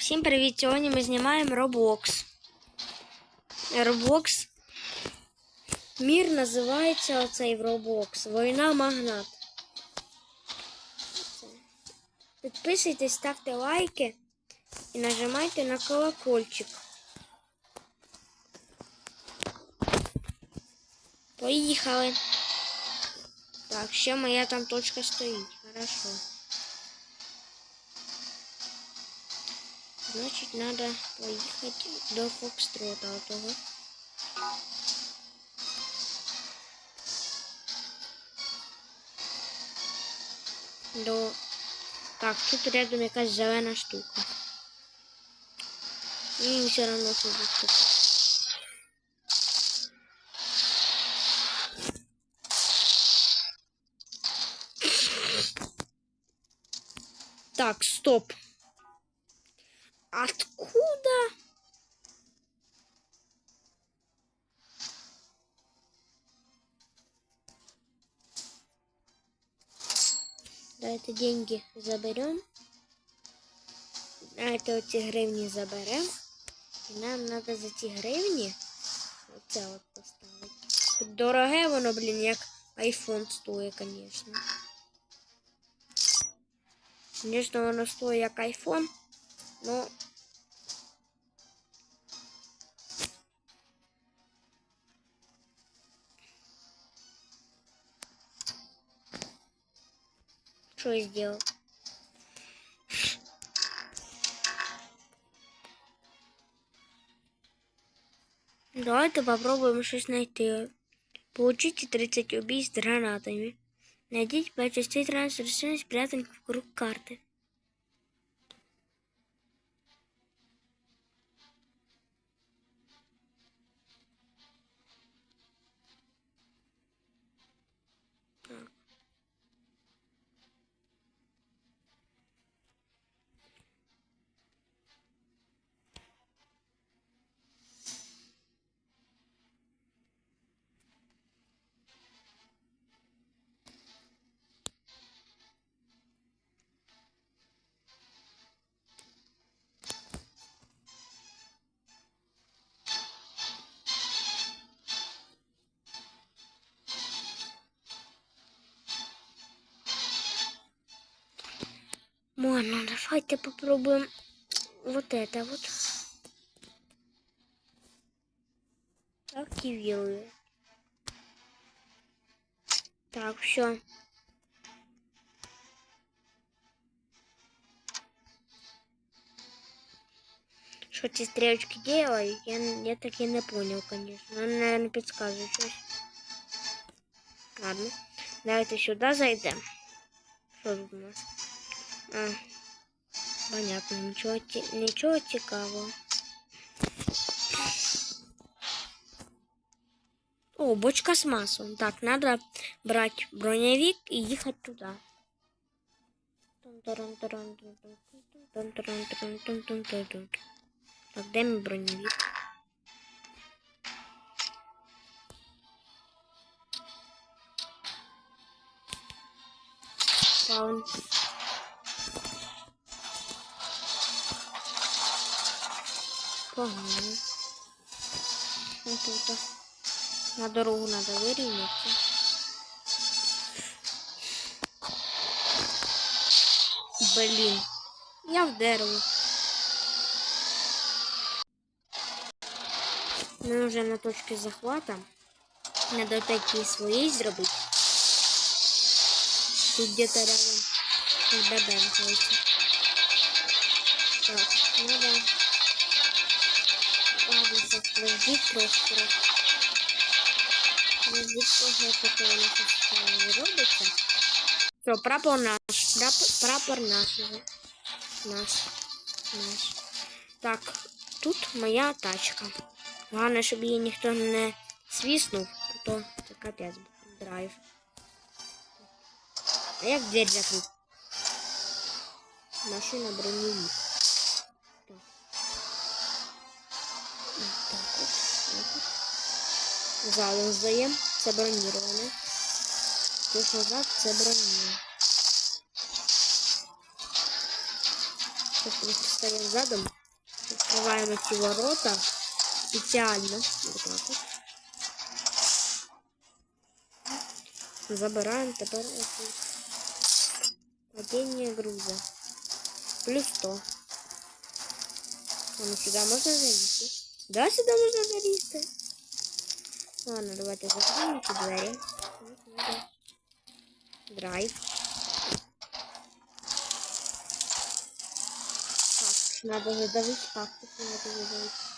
Всім привіт! Сьогодні ми знімаємо Roblox. Roblox. Мір називається оцей в Roblox. Війна магнат. Підписуйтесь, ставте лайки і нажимайте на колокольчик. Поїхали. Так, ще моя там точка стоїть. Хорошо. Значит, надо поехать до Фокстрота того. До... Так, тут рядом якась зелена штука. І все равно тут. Так, стоп. Давайте деньги заберем. А это эти гривни заберем. І нам надо за ті гривні оце от поставити. Хоч Дороге воно, блін, як айфон стоїть, конечно. Звісно, воно стоїть як айфон. Ну, что я сделал? Давайте попробуем щось найти. Получите 30 убийств гранатами. Найдите 5 частей трансферсионных спрятанных вокруг карты. Ладно, давайте попробуем вот это вот. Активирую. Так, все. Что эти стрелочки делают, я, я так и не понял, конечно. Он, наверное, подсказывает что Ладно. Давайте сюда зайдем. Что тут у нас? А, понятно, ничего, ті- нічого цікавого. О, бочка с маслом. Так, надо брать броневик и ехать туда. Так, дай мне броневик. Паун. Погнали. Вот тут. На дорогу надо вирівняти. Блін. Я в дерево. Ми вже на точці захвата. Надо опять свои зробити. Тут где-то рядом ББ находится. Так, надо... Ладно, сейчас подожди трошки. Подожди трохи, поки воно щось не робиться. Все, прапор наш. Прапор, прапор наш уже. Наш. Наш. Так, тут моя тачка. Головне, щоб її ніхто не свиснув, а то це капець був драйв. А як дверь закрыть? Машина броневик. Залом здаємо. Це бронироване. Тож назад це бронироване. Сейчас просто стоим задом. Открываем эти ворота. Специально. Вот так вот. Забираем тепер оцей. Падение груза. Плюс 100. Ну, сюда можно залезти. Да, сюда можно залезти. Ладно, давайте закроем эти двери. Драйв. Так, надо задавить кактус, надо задавить.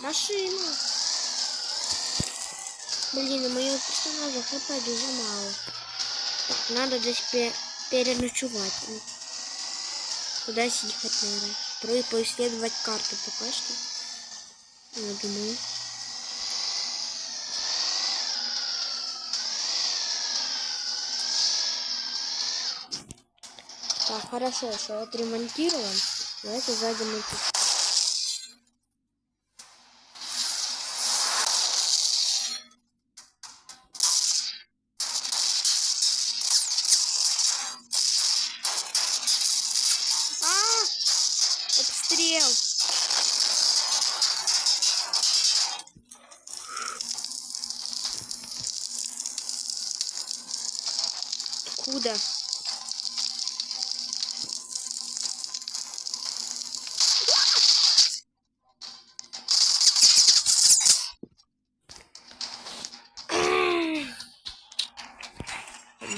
Машина. Блин, у моего персонажа хп дуже мало. Так, надо здесь пе переночевать. Ну, Куда ехать надо? Про поисследовать карту пока что. Я думаю. Так, хорошо, что отремонтирован. Давайте зайдем и тут.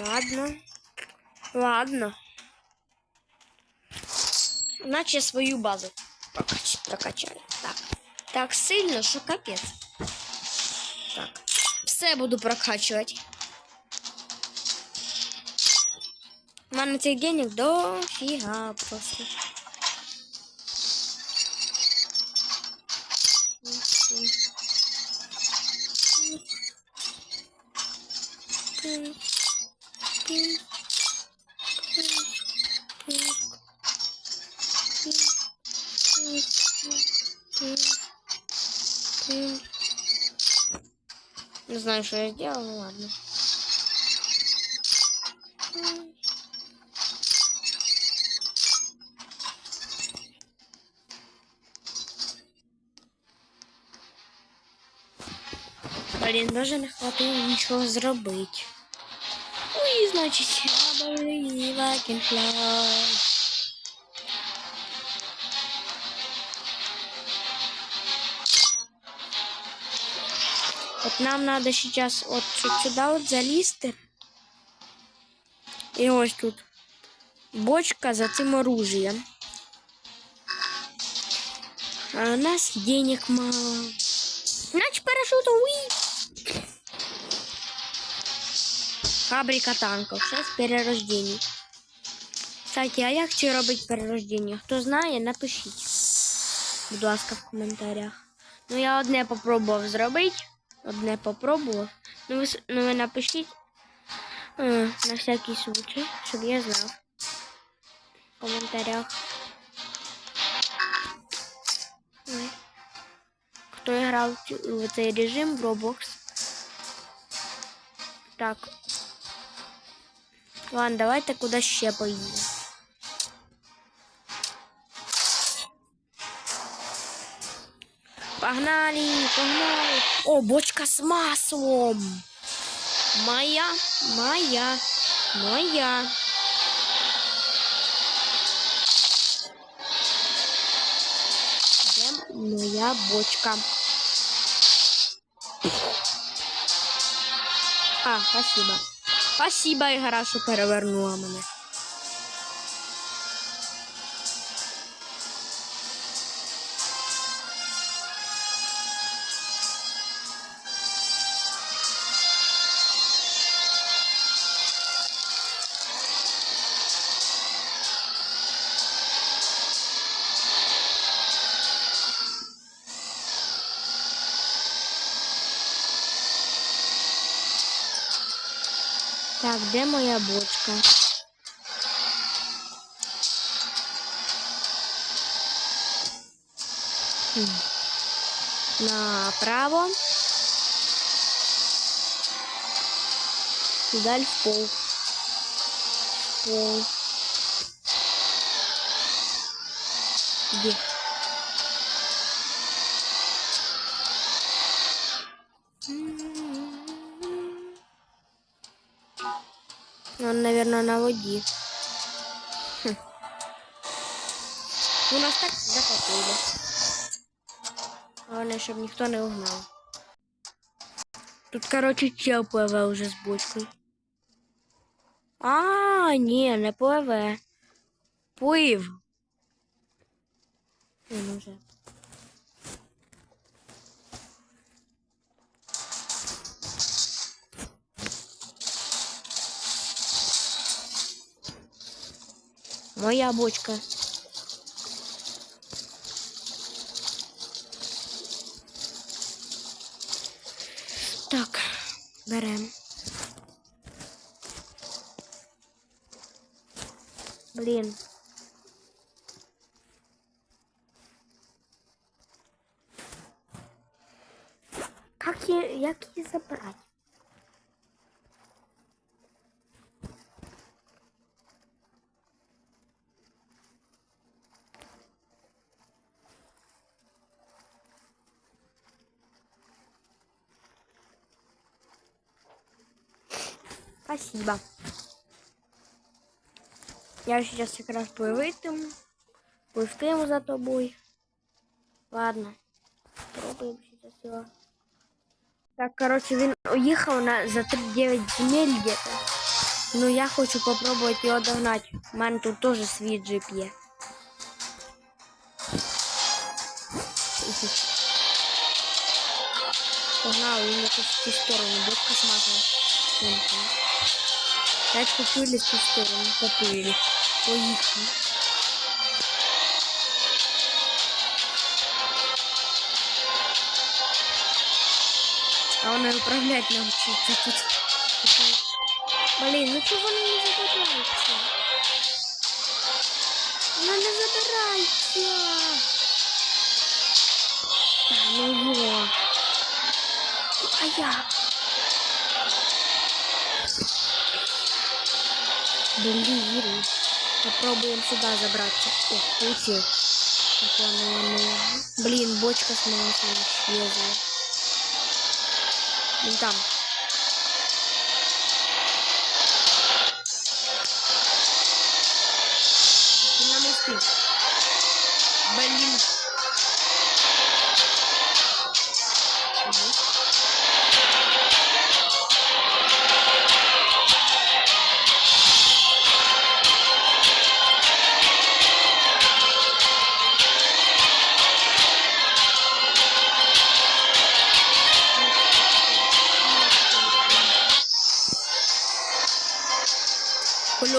Ладно. Ладно. Наче свою базу прокач... прокачаю. Так. Так сильно, що капець. Так. Все буду прокачувати. У мене цих денег дофіга просто. Не знаю, что я сделал, ну ладно. Блін, даже не хватило нічого зробити Ну і значить, I believe I can fly. От нам надо сейчас от чуть сюда вот залізти. І ось тут бочка за цим оружием. А у нас денег мало. Значит, парашюту, уи! Фабрика танков. Сейчас перерождение. Кстати, а як чи робить перерождення? Хто знає, напишіть. Будь ласка, в коментарях. Ну, я одне попробував зробити. Одне попробував. Ну, ви, ну, ви напишіть е, на всякий случай, щоб я знав. В коментарях. Ой. Хто грав в цей режим в Roblox. Так. Ладно, давайте куди ще поїдемо. Погнали, погнали. О, бочка с маслом. Моя, моя, моя. Де моя бочка? А, спасибо. Спасибо, Ігора, що перевернула мене. Так, де моя бочка? Направо. Дальше в пол. В пол. Где? Он, наверное, на воде. Хм. У нас так захопили. Головне, щоб ніхто не угнав. Тут, короче, чел пливе уже з бочкою. А, ні, не пливе. Плив. Він уже. Моя бочка. Так, берем. Блін. Как її, як її забрати? Спасибо. Я сейчас как раз плывытым. Плывтым за тобой. Ладно. Пробуем сейчас его. Так, короче, він уїхав на за 3-9 земель где-то. Ну я хочу попробовать його догнать. У мене тут теж свій джип є. Погнали, він якось в ту сторону, будка смазана. Опять поплыли в ту сторону, поплыли. Поїхали. А он и управлять научится тут. Блин, ну чего она не забирается? Она не забирается. Да, ну его. А я? Блин. Попробуем сюда забраться. О, ладно. Блин, бочка с маслом исчезла. Вон там.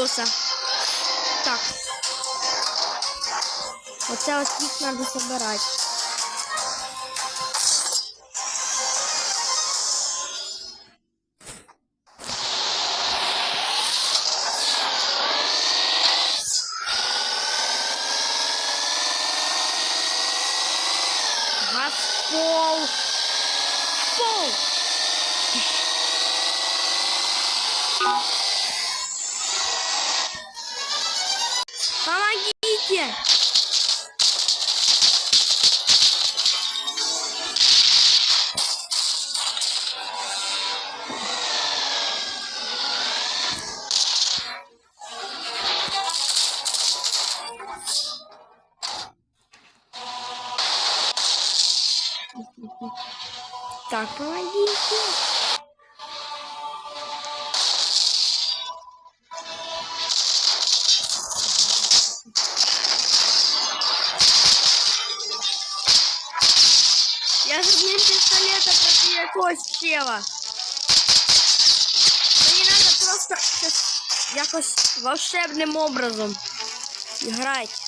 Колеса. Так. Оце ось їх треба в пол. Пол. Помогите. Я же одним пистолета против якогось чела. Мені надо просто щось якось волшебним образом грати.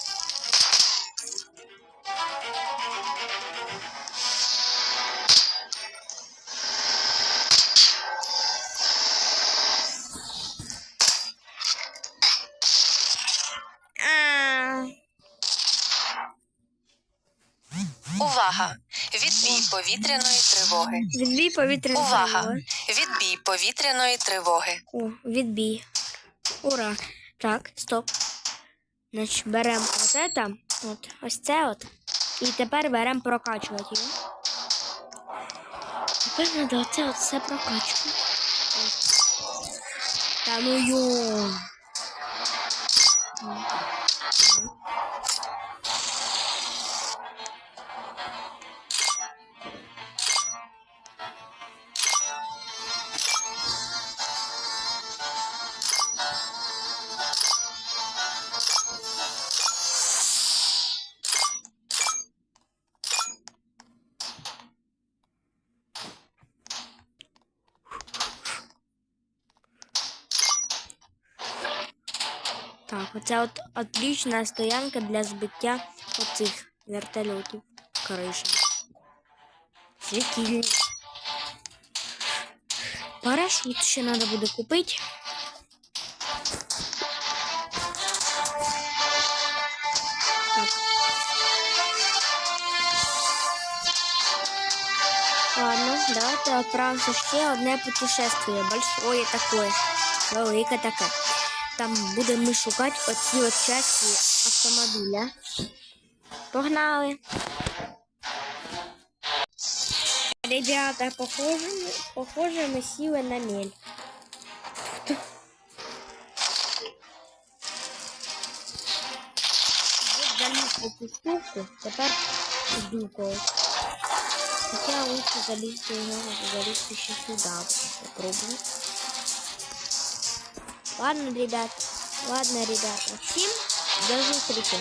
Увага! Відбій повітряної тривоги. Відбій повітряної Увага! тривоги. Відбій повітряної тривоги. О, відбій. Ура. Так, стоп. Значить, беремо от это, от, ось це от. І тепер беремо прокачувати його. Тепер треба оце от все прокачувати. Та ну йо. Так. Оце от отлична стоянка для збиття оцих вертольотів. Криша. Світильник. Парашут ще треба буде купити. Ладно, давайте отправимся ще одне путешествие. Большое такое. Велике таке. Там будемо ми шукати оці от часті автомобіля. Погнали. Ребята, похоже, ми- похоже, ми сіли на мель. Вот заліз в цю штуку, тепер дукою. Хоча лучше залізти його, залізти ще сюди. Попробую. Ладно, ребят. Ладно, ребята. Всем до зустрічі.